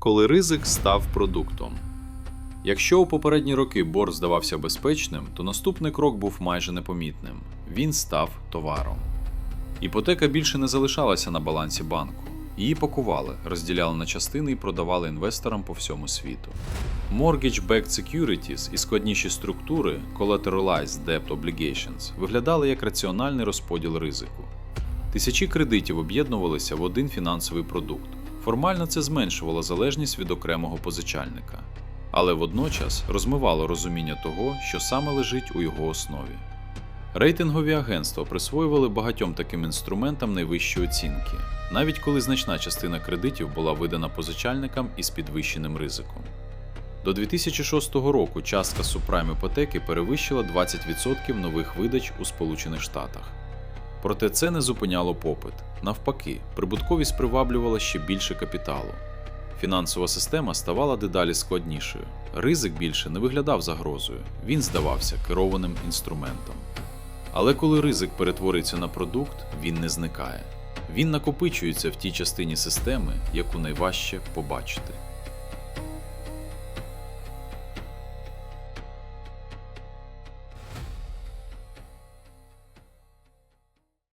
коли ризик став продуктом. Якщо у попередні роки борг здавався безпечним, то наступний крок був майже непомітним він став товаром. Іпотека більше не залишалася на балансі банку. Її пакували, розділяли на частини і продавали інвесторам по всьому світу. Mortgage-backed securities і складніші структури Collateralized Debt Obligations виглядали як раціональний розподіл ризику. Тисячі кредитів об'єднувалися в один фінансовий продукт. Формально це зменшувало залежність від окремого позичальника, але водночас розмивало розуміння того, що саме лежить у його основі. Рейтингові агентства присвоювали багатьом таким інструментам найвищі оцінки, навіть коли значна частина кредитів була видана позичальникам із підвищеним ризиком. До 2006 року частка субпрайм іпотеки перевищила 20% нових видач у Сполучених Штатах. Проте це не зупиняло попит. Навпаки, прибутковість приваблювала ще більше капіталу. Фінансова система ставала дедалі складнішою. Ризик більше не виглядав загрозою, він здавався керованим інструментом. Але коли ризик перетвориться на продукт, він не зникає. Він накопичується в тій частині системи, яку найважче побачити.